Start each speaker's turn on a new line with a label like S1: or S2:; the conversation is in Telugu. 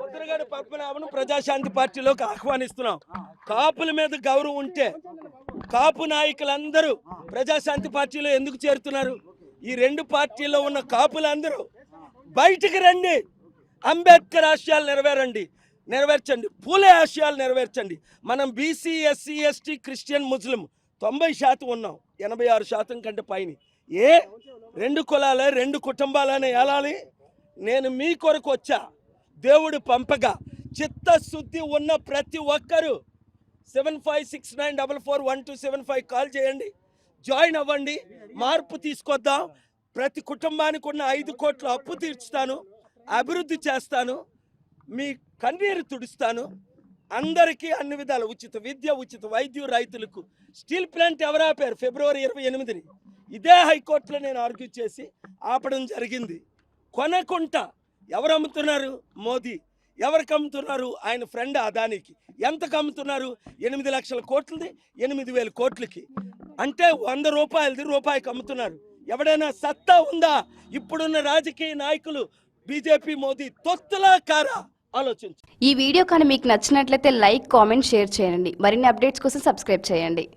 S1: ముద్రగడ పద్మనాభను ప్రజాశాంతి పార్టీలోకి ఆహ్వానిస్తున్నాం. కాపుల మీద గౌరవం ఉంటే కాపు నాయకులందరూ ప్రజాశాంతి పార్టీలో ఎందుకు చేరుతున్నారు? ఈ రెండు పార్టీల్లో ఉన్న కాపులందరూ బయటికి రండి. అంబేద్కర్ ఆశయాలు నెరవేరండి. నెరవేర్చండి. పూలే ఆశయాలు నెరవేర్చండి. మనం బీసీ ఎస్సీ ఎస్టీ క్రిస్టియన్ ముస్లిం తొంభై శాతం ఉన్నాం. ఎనభై ఆరు శాతం కంటే పైన. ఏ? రెండు కులాలే రెండు కుటుంబాలనే ఏలాలి? నేను మీ కొరకు వచ్చా. దేవుడు పంపగా. చిత్తశుద్ధి ఉన్న ప్రతి ఒక్కరూ seven five six nine double four one two seven five call చేయండి. జాయిన్ అవ్వండి. మార్పు తీసుకొద్దాం. ప్రతి కుటుంబానికి ఉన్న ఐదు కోట్ల అప్పు తీర్చుతాను. అభివృద్ధి చేస్తాను. మీ కన్నీరు తుడుస్తాను. అందరికీ అన్ని విధాలు ఉచిత విద్య ఉచిత వైద్యం రైతులకు. స్టీల్ ప్లాంట్ ఎవరు ఆపారు? ఫిబ్రవరి ఇరవై ఎనిమిదిని. ఇదే హైకోర్టులో నేను ఆర్గ్యూ చేసి ఆపడం జరిగింది. కొనకుంట ఎవరు అమ్ముతున్నారు? మోదీ. ఎవరికి అమ్ముతున్నారు? ఆయన ఫ్రెండ్ అదానికి. ఎంతకు అమ్ముతున్నారు? ఎనిమిది లక్షల కోట్లది ఎనిమిది వేల కోట్లకి. అంటే వంద రూపాయలది రూపాయికి అమ్ముతున్నారు. ఎవడైనా సత్తా ఉందా? ఇప్పుడున్న రాజకీయ నాయకులు బీజేపీ మోదీ తొత్తులా కారా? ఆలోచించు.
S2: ఈ వీడియో కానీ మీకు నచ్చినట్లయితే లైక్ కామెంట్ షేర్ చేయండి. మరిన్ని అప్డేట్స్ కోసం సబ్స్క్రైబ్ చేయండి.